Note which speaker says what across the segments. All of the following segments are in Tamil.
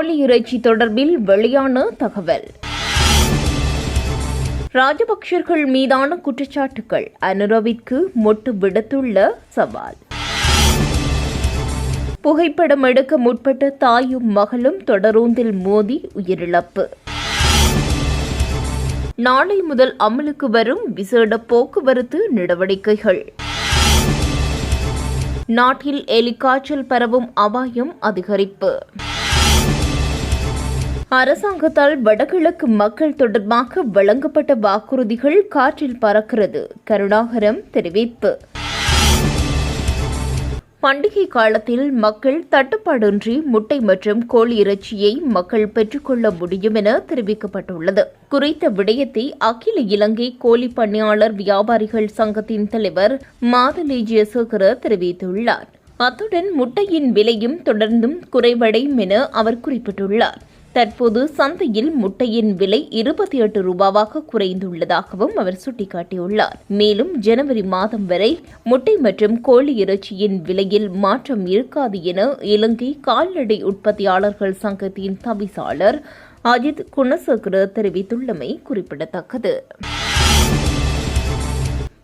Speaker 1: கோழி இறைச்சி தொடர்பில் வெளியான தகவல். ராஜபக்சர்கள் மீதான குற்றச்சாட்டுகள் அனுரவிற்கு மொட்டு விடுத்துள்ள சவால். புகைப்படம் எடுக்க முற்பட்ட தாயும் மகளும் தொடரூந்தில் மோதி உயிரிழப்பு. நாளை முதல் அமலுக்கு வரும் விசேட போக்குவரத்து நடவடிக்கைகள். நாட்டில் எலிக்காய்ச்சல் பரவும் அபாயம் அதிகரிப்பு. அரசாங்கத்தால் வடகிழக்கு மக்கள் தொடர்பாக வழங்கப்பட்ட வாக்குறுதிகள் காற்றில் பறக்கிறது. கருணாகரம் தெரிவிப்பு. பண்டிகை காலத்தில் மக்கள் தட்டுப்பாடின்றி முட்டை மற்றும் கோழி இறைச்சியை மக்கள் பெற்றுக்கொள்ள முடியும் என தெரிவிக்கப்பட்டுள்ளது. குறித்த விடயத்தை அகில இலங்கை கோழி பணியாளர் வியாபாரிகள் சங்கத்தின் தலைவர் மாதலி ஜெயசேகர தெரிவித்துள்ளார். அத்துடன் முட்டையின் விலையும் தொடர்ந்தும் குறைவடையும் என அவர் குறிப்பிட்டுள்ளார். தற்போது சந்தையில் முட்டையின் விலை இருபத்தி எட்டு ரூபாவாக குறைந்துள்ளதாகவும் அவர் சுட்டிக்காட்டியுள்ளார். மேலும் ஜனவரி மாதம் வரை முட்டை மற்றும் கோழி இறைச்சியின் விலையில் மாற்றம் இருக்காது என இலங்கை கால்நடை உற்பத்தியாளர்கள் சங்கத்தின் தவிசாளர் அஜித் குணசேகர தெரிவித்துள்ளமை குறிப்பிடத்தக்கது.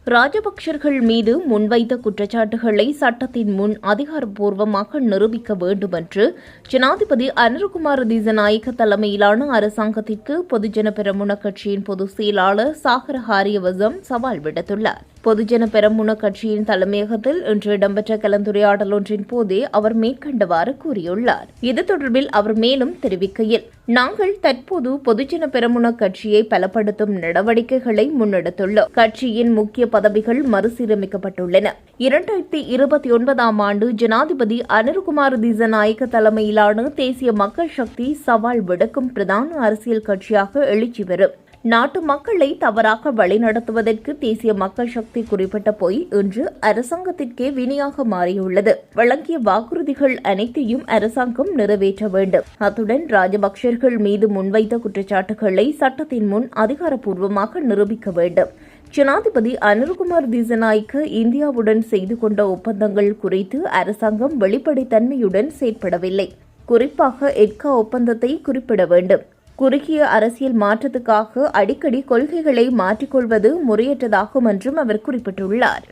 Speaker 1: ராஜபக்சர்கள் மீது முன்வைத்த குற்றச்சாட்டுகளை சட்டத்தின் முன் அதிகாரப்பூர்வமாக நிரூபிக்க வேண்டும் என்று ஜனாதிபதி அனுர்குமார் திசநாயக்க தலைமையிலான அரசாங்கத்திற்கு பொதுஜன பெரமுன கட்சியின் பொதுச் செயலாளர் சாகர ஹாரியவசம் சவால் விடுத்துள்ளார். பொதுஜன பெரமுன கட்சியின் தலைமையகத்தில் இன்று இடம்பெற்ற கலந்துரையாடல் ஒன்றின் போதே அவர் மேற்கண்டவாறு கூறியுள்ளார். இது தொடர்பில் அவர் மேலும் தெரிவிக்கையில் நாங்கள் தற்போது பொதுஜன பெரமுன கட்சியை பலப்படுத்தும் நடவடிக்கைகளை முன்னெடுத்துள்ளோம். கட்சியின் முக்கிய பதவிகள் மறுசீரமைக்கப்பட்டுள்ளன. இரண்டாயிரத்தி இருபத்தி ஒன்பதாம் ஆண்டு ஜனாதிபதி அனிருகுமார் திசநாயக்க தலைமையிலான தேசிய மக்கள் சக்தி சவால் விடுக்கும் பிரதான அரசியல் கட்சியாக எழுச்சி வரும் நாட்டு மக்களை தவறாக வழிநடத்துவதற்கு தேசிய மக்கள் சக்தி குறிப்பிட்ட பொய் இன்று அரசாங்கத்திற்கே வினியாக மாறியுள்ளது. வழங்கிய வாக்குறுதிகள் அனைத்தையும் அரசாங்கம் நிறைவேற்ற வேண்டும். அத்துடன் ராஜபக்சர்கள் மீது முன்வைத்த குற்றச்சாட்டுகளை சட்டத்தின் முன் அதிகாரப்பூர்வமாக நிரூபிக்க வேண்டும். ஜனாதிபதி அனுர்குமார் திசநாய்க்கு இந்தியாவுடன் செய்து கொண்ட ஒப்பந்தங்கள் குறித்து அரசாங்கம் வெளிப்படைத்தன்மையுடன் செயற்படவில்லை. குறிப்பாக எட்கா ஒப்பந்தத்தை குறிப்பிட வேண்டும். குறுகிய அரசியல் மாற்றத்துக்காக அடிக்கடி கொள்கைகளை மாற்றிக்கொள்வது முறையற்றதாகும் என்றும் அவர் குறிப்பிட்டுள்ளார்.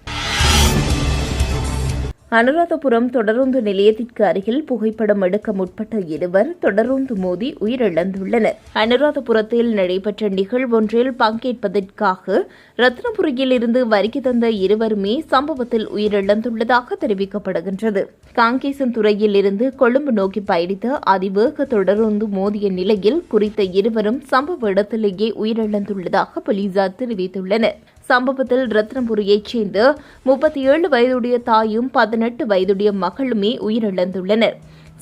Speaker 1: அனுராதபுரம் தொடருந்து நிலையத்திற்கு அருகில் புகைப்படம் எடுக்க முற்பட்ட இருவர் தொடருந்து மோதி உயிரிழந்துள்ளனர். அனுராதபுரத்தில் நடைபெற்ற நிகழ்வொன்றில் பங்கேற்பதற்காக ரத்னபுரியில் இருந்து வருகை தந்த இருவருமே சம்பவத்தில் உயிரிழந்துள்ளதாக தெரிவிக்கப்படுகின்றது. காங்கேசன் துறையில் இருந்து கொழும்பு நோக்கி பயணித்த அதிவேக தொடருந்து மோதிய நிலையில் குறித்த இருவரும் சம்பவ இடத்திலேயே உயிரிழந்துள்ளதாக போலீசார் தெரிவித்துள்ளனர். சம்பவத்தில் ரத்னபுரியைச் சேர்ந்த முப்பத்தி ஏழு வயதுடைய தாயும் பதினெட்டு வயதுடைய மகளுமே உயிரிழந்துள்ளனர்.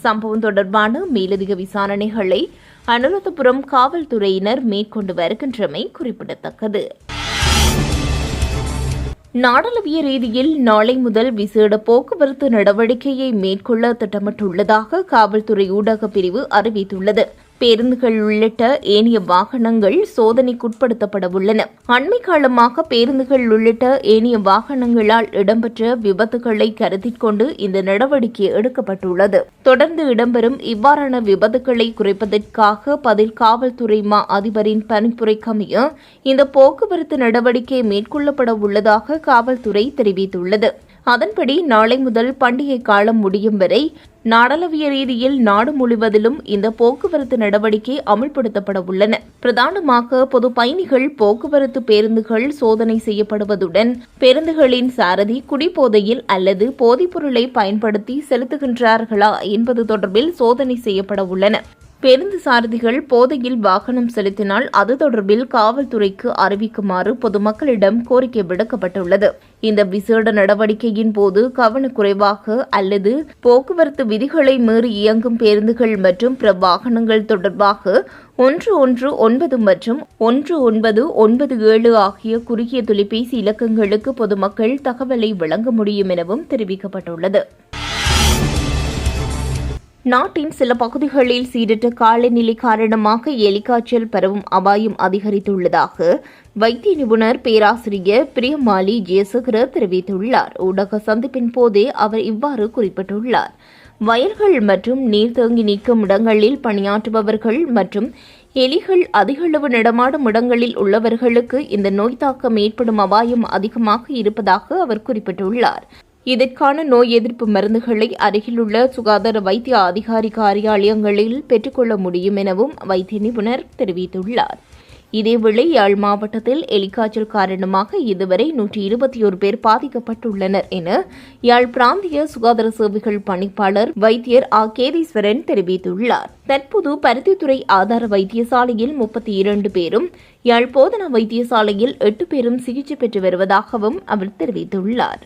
Speaker 1: சம்பவம் தொடர்பான மேலதிக விசாரணைகளை அனுராதபுரம் காவல்துறையினர் மேற்கொண்டு வருகின்றமை குறிப்பிடத்தக்கது. நாடளவிய ரீதியில் நாளை முதல் விசேட போக்குவரத்து நடவடிக்கையை மேற்கொள்ள திட்டமிட்டுள்ளதாக காவல்துறை ஊடக பிரிவு அறிவித்துள்ளது. பேருந்துகள் உள்ளிட்ட ஏனைய வாகனங்கள் சோதனைக்குட்படுத்தப்பட உள்ளன அண்மை காலமாக பேருந்துகள் உள்ளிட்ட ஏனைய வாகனங்களால் இடம்பெற்ற விபத்துகளை கருத்தில் கொண்டு இந்த நடவடிக்கை எடுக்கப்பட்டுள்ளது. தொடர்ந்து இடம்பெறும் இவ்வாறான விபத்துகளை குறைப்பதற்காக பதில் காவல்துறை மா அதிபரின் பணிப்புரைக்கமைய இந்த போக்குவரத்து நடவடிக்கை மேற்கொள்ளப்பட உள்ளதாக காவல்துறை தெரிவித்துள்ளது. அதன்படி நாளை முதல் பண்டிகை காலம் முடியும் வரை நாடளவிய ரீதியில் நாடு முழுவதிலும் இந்த போக்குவரத்து நடவடிக்கை அமல்படுத்தப்பட உள்ளன. பிரதானமாக பொது பயணிகள் போக்குவரத்து பேருந்துகள் சோதனை செய்யப்படுவதுடன் பேருந்துகளின் சாரதி குடிபோதையில் அல்லது போதைப்பொருளை பயன்படுத்தி செலுத்துகின்றார்களா என்பது தொடர்பில் சோதனை செய்யப்பட உள்ளன. பேருந்து சாரதிகள் போதையில் வாகனம் செலுத்தினால் அது தொடர்பில் காவல்துறைக்கு அறிவிக்குமாறு பொதுமக்களிடம் கோரிக்கை விடுக்கப்பட்டுள்ளது. இந்த விசேட நடவடிக்கையின் போது கவனக்குறைவாக அல்லது போக்குவரத்து விதிகளை மீறி இயங்கும் பேருந்துகள் மற்றும் பிற வாகனங்கள் தொடர்பாக ஒன்று ஒன்று ஒன்பது மற்றும் ஒன்று ஒன்பது ஒன்பது ஏழு ஆகிய குறுகிய தொலைபேசி இலக்கங்களுக்கு பொதுமக்கள் தகவலை வழங்க முடியும் எனவும் தெரிவிக்கப்பட்டுள்ளது. நாட்டின் சில பகுதிகளில் சீரற்ற காலநிலை காரணமாக எலிக்காய்ச்சல் பரவும் அபாயம் அதிகரித்துள்ளதாக வைத்திய நிபுணர் பேராசிரியர் பிரியமாலி ஜெயசேகர தெரிவித்துள்ளார். ஊடக சந்திப்பின் போதே அவர் இவ்வாறு குறிப்பிட்டுள்ளார். வயல்கள் மற்றும் நீர்த்தேங்கி நீக்கும் இடங்களில் பணியாற்றுபவர்கள் மற்றும் எலிகள் அதிகளவு நடமாடும் இடங்களில் உள்ளவர்களுக்கு இந்த நோய் தாக்கம் ஏற்படும் அபாயம் அதிகமாக இருப்பதாக அவர் குறிப்பிட்டுள்ளார். இதற்கான நோய் எதிர்ப்பு மருந்துகளை அருகிலுள்ள சுகாதார வைத்திய அதிகாரி காரியாலயங்களில் பெற்றுக்கொள்ள முடியும் எனவும் வைத்திய நிபுணர் தெரிவித்துள்ளார். இதேவேளை யாழ் மாவட்டத்தில் எலிக்காய்ச்சல் காரணமாக இதுவரை நூற்றி இருபத்தி ஒரு பேர் பாதிக்கப்பட்டுள்ளனர் என யாழ் பிராந்திய சுகாதார சேவைகள் பணிப்பாளர் வைத்தியர் ஆ. கேதீஸ்வரன் தெரிவித்துள்ளார். தற்போது பருத்தித்துறை ஆதார வைத்தியசாலையில் முப்பத்தி இரண்டு பேரும் யாழ் போதனா வைத்தியசாலையில் எட்டு பேரும் சிகிச்சை பெற்று வருவதாகவும் அவர் தெரிவித்துள்ளார்.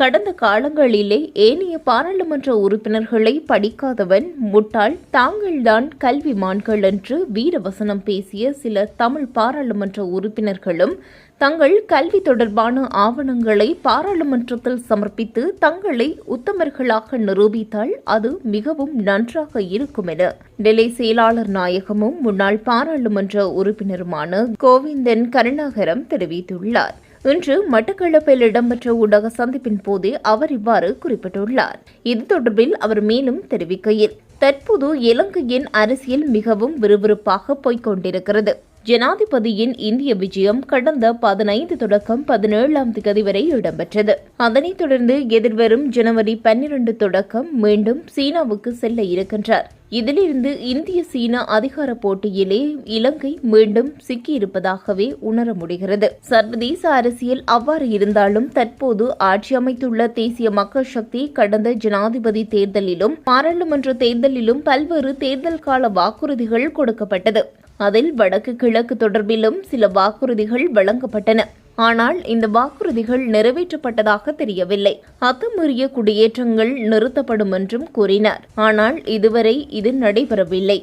Speaker 1: கடந்த காலங்களிலே ஏனைய பாராளுமன்ற உறுப்பினர்களை படிக்காதவன் முட்டாள் தாங்கள்தான் கல்விமான்கள் என்று வீரவசனம் பேசிய சில தமிழ் பாராளுமன்ற உறுப்பினர்களும் தங்கள் கல்வி தொடர்பான ஆவணங்களை பாராளுமன்றத்தில் சமர்ப்பித்து தங்களை உத்தமர்களாக நிரூபித்தால் அது மிகவும் நன்றாக இருக்கும் என டெல்லி செயலாளர் நாயகமும் முன்னாள் பாராளுமன்ற உறுப்பினருமான கோவிந்தன் கருணாகரம் தெரிவித்துள்ளார். இன்று மட்டக்களப்பில் இடம்பெற்ற ஊடக சந்திப்பின் போதே அவர் இவ்வாறு குறிப்பிட்டுள்ளார். இது தொடர்பில் அவர் மேலும் தெரிவிக்கையில் தற்போது இலங்கையின் அரசியல் மிகவும் விறுவிறுப்பாக போய்க் கொண்டிருக்கிறது. ஜனாதிபதியின் இந்திய விஜயம் கடந்த பதினைந்து தொடக்கம் பதினேழாம் தேதி வரை இடம்பெற்றது. அதனைத் தொடர்ந்து எதிர்வரும் ஜனவரி பன்னிரண்டு தொடக்கம் மீண்டும் சீனாவுக்கு செல்ல இருக்கின்றார். இதிலிருந்து இந்திய சீனா அதிகார போட்டியிலே இலங்கை மீண்டும் சிக்கியிருப்பதாகவே உணர முடிகிறது. சர்வதேச அரசியல் அவ்வாறு இருந்தாலும் தற்போது ஆட்சி அமைத்துள்ள தேசிய மக்கள் சக்தி கடந்த ஜனாதிபதி தேர்தலிலும் பாராளுமன்ற தேர்தலிலும் பல்வேறு தேர்தல் கால வாக்குறுதிகள் கொடுக்கப்பட்டது. அதில் வடக்கு கிழக்கு தொடர்பிலும் சில வாக்குறுதிகள் வழங்கப்பட்டன. ஆனால் இந்த வாக்குறுதிகள் நிறைவேற்றப்பட்டதாக தெரியவில்லை. அத்துமீறிய குடியேற்றங்கள் நிறுத்தப்படும் என்றும் கூறினார். ஆனால் இதுவரை இது நடைபெறவில்லை.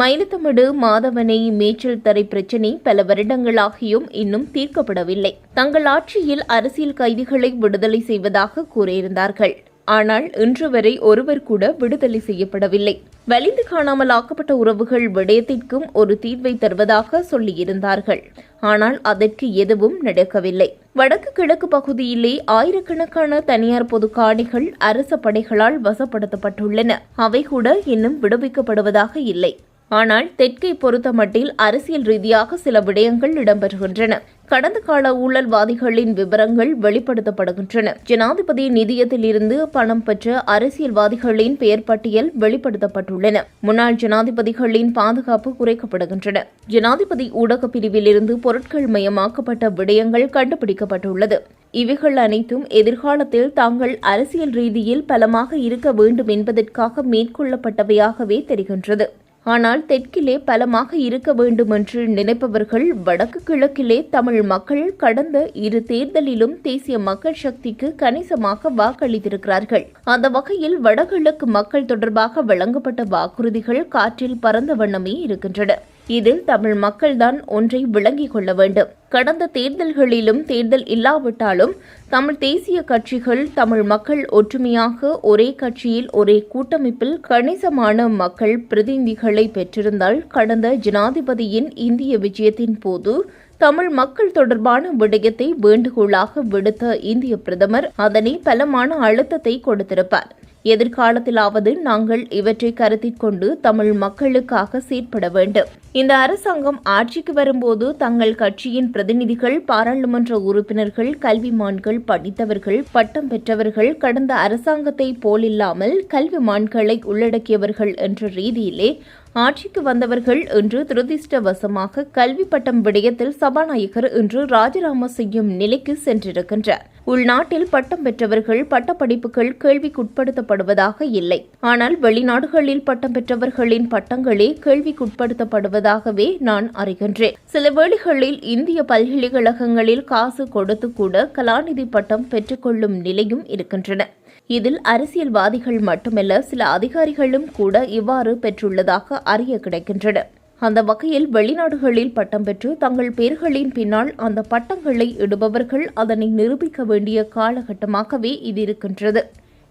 Speaker 1: மயிலத்தமிடு மாதவனை மேய்ச்சல் தரை பிரச்சினை பல வருடங்களாகியும் இன்னும் தீர்க்கப்படவில்லை. தங்கள் ஆட்சியில் அரசியல் கைதிகளை விடுதலை செய்வதாக கூறியிருந்தார்கள். ஆனால் இன்று வரை ஒருவர் கூட விடுதலை செய்யப்படவில்லை. வலிந்து காணாமல் ஆக்கப்பட்ட உறவுகள் விடயத்திற்கும் ஒரு தீர்வை தருவதாக சொல்லியிருந்தார்கள். ஆனால் அதற்கு எதுவும் நடக்கவில்லை. வடக்கு கிழக்கு பகுதியிலே ஆயிரக்கணக்கான தனியார் பொது காணிகள் அரச படைகளால் வசப்படுத்தப்பட்டுள்ளன. அவை கூட இன்னும் விடுவிக்கப்படுவதாக இல்லை. ஆனால் தெற்கை பொறுத்தமட்டில் அரசியல் ரீதியாக சில விடயங்கள் இடம்பெறுகின்றன. கடந்த கால ஊழல்வாதிகளின் விவரங்கள் வெளிப்படுத்தப்படுகின்றன. ஜனாதிபதி நிதியத்திலிருந்து பணம் பெற்ற அரசியல்வாதிகளின் பெயர் பட்டியல் வெளிப்படுத்தப்பட்டுள்ளன. முன்னாள் ஜனாதிபதிகளின் பாதுகாப்பு குறைக்கப்படுகின்றன. ஜனாதிபதி ஊடகப் பிரிவிலிருந்து பொருட்கள் மயமாக்கப்பட்ட விடயங்கள் கண்டுபிடிக்கப்பட்டுள்ளது. இவைகள் அனைத்தும் எதிர்காலத்தில் தாங்கள் அரசியல் ரீதியில் பலமாக இருக்க வேண்டும் என்பதற்காக மேற்கொள்ளப்பட்டவையாகவே தெரிகின்றது. ஆனால் தெற்கிலே பலமாக இருக்க வேண்டுமென்று நினைப்பவர்கள் வடக்கு கிழக்கிலே தமிழ் மக்கள் கடந்த இரு தேர்தலிலும் தேசிய மக்கள் சக்திக்கு கணிசமாக வாக்களித்திருக்கிறார்கள். அந்த வகையில் வடகிழக்கு மக்கள் தொடர்பாக வழங்கப்பட்ட வாக்குறுதிகள் காற்றில் பறந்த வண்ணமே இருக்கின்றன. இதில் தமிழ் மக்கள்தான் ஒன்றை விளங்கிக் கொள்ள வேண்டும். கடந்த தேர்தல்களிலும் தேர்தல் இல்லாவிட்டாலும் தமிழ் தேசிய கட்சிகள் தமிழ் மக்கள் ஒற்றுமையாக ஒரே கட்சியில் ஒரே கூட்டமைப்பில் கணிசமான மக்கள் பிரதிநிதிகளை பெற்றிருந்தால் கடந்த ஜனாதிபதியின் இந்திய விஜயத்தின் போது தமிழ் மக்கள் தொடர்பான விடயத்தை வேண்டுகோளாக விடுத்த இந்திய பிரதமர் அதனை பலமான அழுத்தத்தை கொடுத்திருப்பார். எதிர்காலத்திலாவது நாங்கள் இவற்றை கருத்தில் கொண்டு தமிழ் மக்களுக்காக செயற்பட வேண்டும். இந்த அரசாங்கம் ஆட்சிக்கு வரும்போது தங்கள் கட்சியின் பிரதிநிதிகள் பாராளுமன்ற உறுப்பினர்கள் கல்விமான்கள் படித்தவர்கள் பட்டம் பெற்றவர்கள் கடந்த அரசாங்கத்தை போலில்லாமல் கல்விமான்களை உள்ளடக்கியவர்கள் என்ற ரீதியிலே ஆட்சிக்கு வந்தவர்கள் இன்று துரதிருஷ்டவசமாக கல்வி பட்டம் விடயத்தில் சபாநாயகர் இன்று ராஜினாமா செய்யும் நிலைக்கு சென்றிருக்கின்றார். உள்நாட்டில் பட்டம் பெற்றவர்கள் பட்டப்படிப்புகள் கேள்விக்குட்படுத்தப்படுவதாக இல்லை. ஆனால் வெளிநாடுகளில் பட்டம் பெற்றவர்களின் பட்டங்களே கேள்விக்குட்படுத்தப்படுவதாகவே நான் அறிகின்றேன். சில வேளைகளில் இந்திய பல்கலைக்கழகங்களில் காசு கொடுத்து கூட கலாநிதி பட்டம் பெற்றுக்கொள்ளும் நிலையும் இருக்கின்றன. இதில் அரசியல்வாதிகள் மட்டுமல்ல சில அதிகாரிகளும் கூட இவ்வாறு பெற்றுள்ளதாக அறிய கிடைக்கின்றன. அந்த வகையில் வெளிநாடுகளில் பட்டம் பெற்று தங்கள் பெயர்களின் பின்னால் அந்த பட்டங்களை இடுபவர்கள் அதனை நிரூபிக்க வேண்டிய காலகட்டமாகவே இது இருக்கின்றது.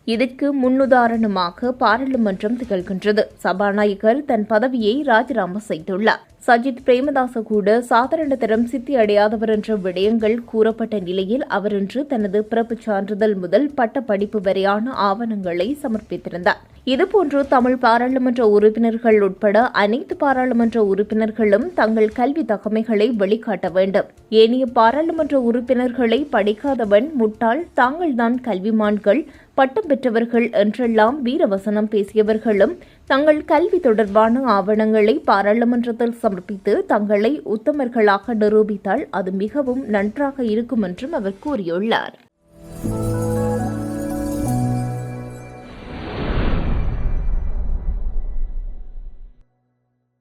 Speaker 1: இதற்கு முன்னுதாரணமாக பாராளுமன்றம் திகழ்கின்றது. சபாநாயகர் தன் பதவியை ராஜினாமா செய்துள்ளார். சஜித் பிரேமதாச கூட சாதாரண தரம் சித்தி அடையாதவர் என்ற விடயங்கள் கூறப்பட்ட நிலையில் அவர் இன்று தனது பிறப்புச் சான்றிதழ் முதல் பட்ட படிப்பு வரையான ஆவணங்களை சமர்ப்பித்திருந்தார். இதுபோன்று தமிழ் பாராளுமன்ற உறுப்பினர்கள் உட்பட அனைத்து பாராளுமன்ற உறுப்பினர்களும் தங்கள் கல்வி தகமைகளை வெளிக்காட்ட வேண்டும். ஏனைய பாராளுமன்ற உறுப்பினர்களை படிக்காதவன் முட்டாள் தாங்கள்தான் கல்விமான்கள் பட்டம் பெற்றவர்கள் என்றெல்லாம் வீரவசனம் பேசியவர்களும் தங்கள் கல்வி தொடர்பான ஆவணங்களை பாராளுமன்றத்தில் சமர்ப்பித்து தங்களை உத்தமர்களாக நிரூபித்தால் அது மிகவும் நன்றாக இருக்கும் என்றும் அவர் கூறியுள்ளார்.